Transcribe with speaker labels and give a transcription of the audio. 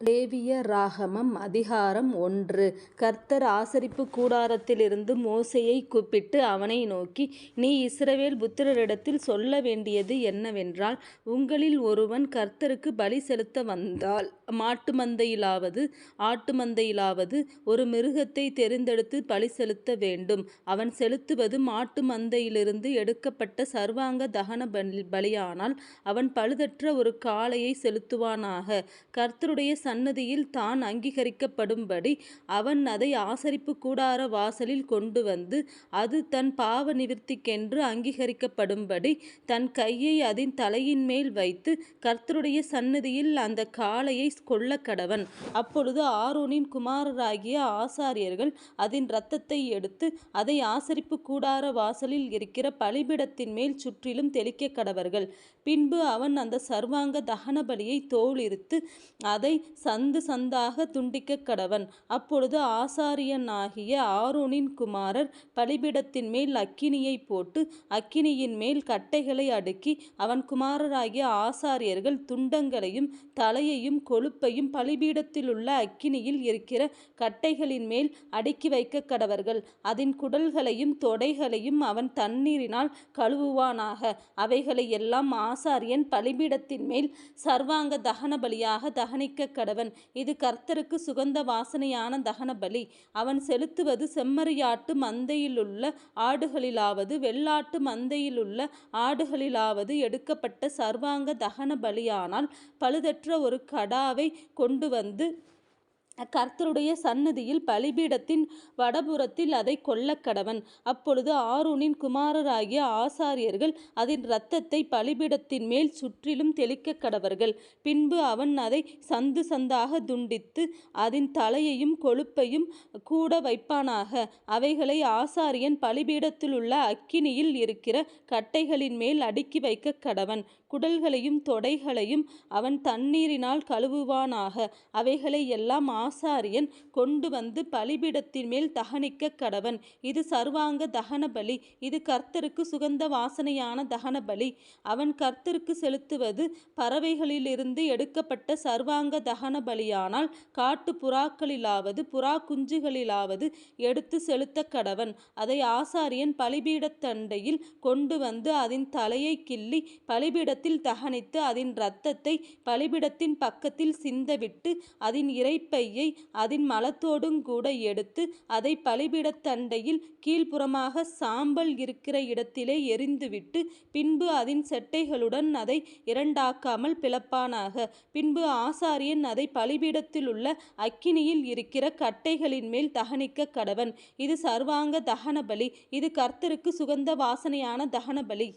Speaker 1: லேவிய ராகமம் அதிகாரம் ஒன்று கர்த்தர் ஆசரிப்பு கூடாரத்திலிருந்து மோசையை கூப்பிட்டு அவனை நோக்கி நீ இஸ்ரவேல் புத்திரரிடத்தில் சொல்ல வேண்டியது என்னவென்றால் உங்களில் ஒருவன் கர்த்தருக்கு பலி செலுத்த வந்தால் மாட்டு மந்தையிலாவது ஆட்டு மந்தையிலாவது ஒரு மிருகத்தை தெரிந்தெடுத்து பலி செலுத்த வேண்டும். அவன் செலுத்துவது மாட்டு மந்தையிலிருந்து எடுக்கப்பட்ட சர்வாங்க தகன பலி பலியானால் அவன் பழுதற்ற ஒரு காளையை செலுத்துவானாக. கர்த்தருடைய சந்நிதியில் தான் அங்கீகரிக்கப்படும்படி அவன் அதை ஆசரிப்பு கூடார வாசலில் கொண்டு வந்து அது தன் பாவ நிவர்த்திக்கென்று அங்கீகரிக்கப்படும்படி தன் கையை அதன் தலையின்மேல் வைத்து கர்த்தருடைய சந்நிதியில் அந்த காளையை கொல்ல கடவன் அப்பொழுது ஆரோனின் குமாரராகிய ஆசாரியர்கள் அதன் இரத்தத்தை எடுத்து அதை ஆசரிப்பு கூடார வாசலில் இருக்கிற பலிபீடத்தின்மேல் சுற்றிலும் தெளிக்க கடவர்கள் பின்பு அவன் அந்த சர்வாங்க தகனபலியை தோலுரித்து அதை சந்து சந்தாக துண்டிக்கக்கடவன். அப்பொழுது ஆசாரியனாகிய ஆரோனின் குமாரர் பலிபீடத்தின்மேல் அக்கினியைப் போட்டு அக்கினியின்மேல் கட்டைகளை அடுக்கி அவன் குமாரராகிய ஆசாரியர்கள் துண்டங்களையும் தலையையும் கொழுப்பையும் பலிபீடத்திலுள்ள அக்கினியில் இருக்கிற கட்டைகளின்மேல் அடுக்கி வைக்கக்கடவர்கள். அதன் குடல்களையும் தொடைகளையும் அவன் தண்ணீரினால் கழுவுவானாக. அவைகளை எல்லாம் ஆசாரியன் பலிபீடத்தின்மேல் சர்வாங்க தகனபலியாக கடவன் இது கர்த்தருக்கு சுகந்த வாசனையான தகனபலி. அவன் செலுத்துவது செம்மறியாட்டு மந்தையிலுள்ள ஆடுகளிலாவது வெள்ளாட்டு மந்தையிலுள்ள ஆடுகளிலாவது எடுக்கப்பட்ட சர்வாங்க தகனபலியானால் பழுதற்ற ஒரு கடாவை கொண்டு வந்து கர்த்தருடைய சந்நிதியில் பலிபீடத்தின் வடபுறத்தில் அதை கொல்லக்கடவன். அப்பொழுது ஆரோனின் குமாரராகிய ஆசாரியர்கள் அதன் ரத்தத்தை பலிபீடத்தின் மேல் சுற்றிலும் தெளிக்க கடவர்கள் பின்பு அவன் அதை சந்து சந்தாகத் துண்டித்து அதன் தலையையும் கொழுப்பையும் கூட வைப்பானாக. அவைகளை ஆசாரியன் பலிபீடத்திலுள்ள அக்கினியில் இருக்கிற கட்டைகளின் மேல் அடுக்கி வைக்கக்கடவன். குடல்களையும் தொடைகளையும் அவன் தண்ணீரினால் கழுவுவானாக. அவைகளை எல்லாம் ஆசாரியன் கொண்டு வந்து பலிபீடத்தின் மேல் தகனிக்க கடவன் இது சர்வாங்க தகனபலி. இது கர்த்தருக்கு சுகந்த வாசனையான தகனபலி. அவன் கர்த்தருக்கு செலுத்துவது பறவைகளிலிருந்து எடுக்கப்பட்ட சர்வாங்க தகனபலியானால் காட்டு புறாக்களிலாவது புறா குஞ்சுகளிலாவது எடுத்து செலுத்த கடவன் அதை ஆசாரியன் பலிபீடத்தண்டையில் கொண்டுவந்து அதன் தலையைக் கிள்ளி பலிபீடத்தில் தகனித்து அதன் இரத்தத்தை பலிபீடத்தின் பக்கத்தில் சிந்தவிட்டு அதன் இரைப்பையை அதன் மலத்தோடுங்கூட எடுத்து அதை பலிபிடத்தண்டையில் கீழ்ப்புறமாக சாம்பல் இருக்கிற இடத்திலே எரிந்துவிட்டு பின்பு அதன் செட்டைகளுடன் அதை இரண்டாக்காமல் பிளப்பானாக. பின்பு ஆசாரியன் அதைப் பலிபீடத்திலுள்ள அக்கினியில் இருக்கிற கட்டைகளின் மேல் தகனிக்க கடவன் இது சர்வாங்க தகனபலி. இது கர்த்தருக்கு சுகந்த வாசனையான தகனபலி.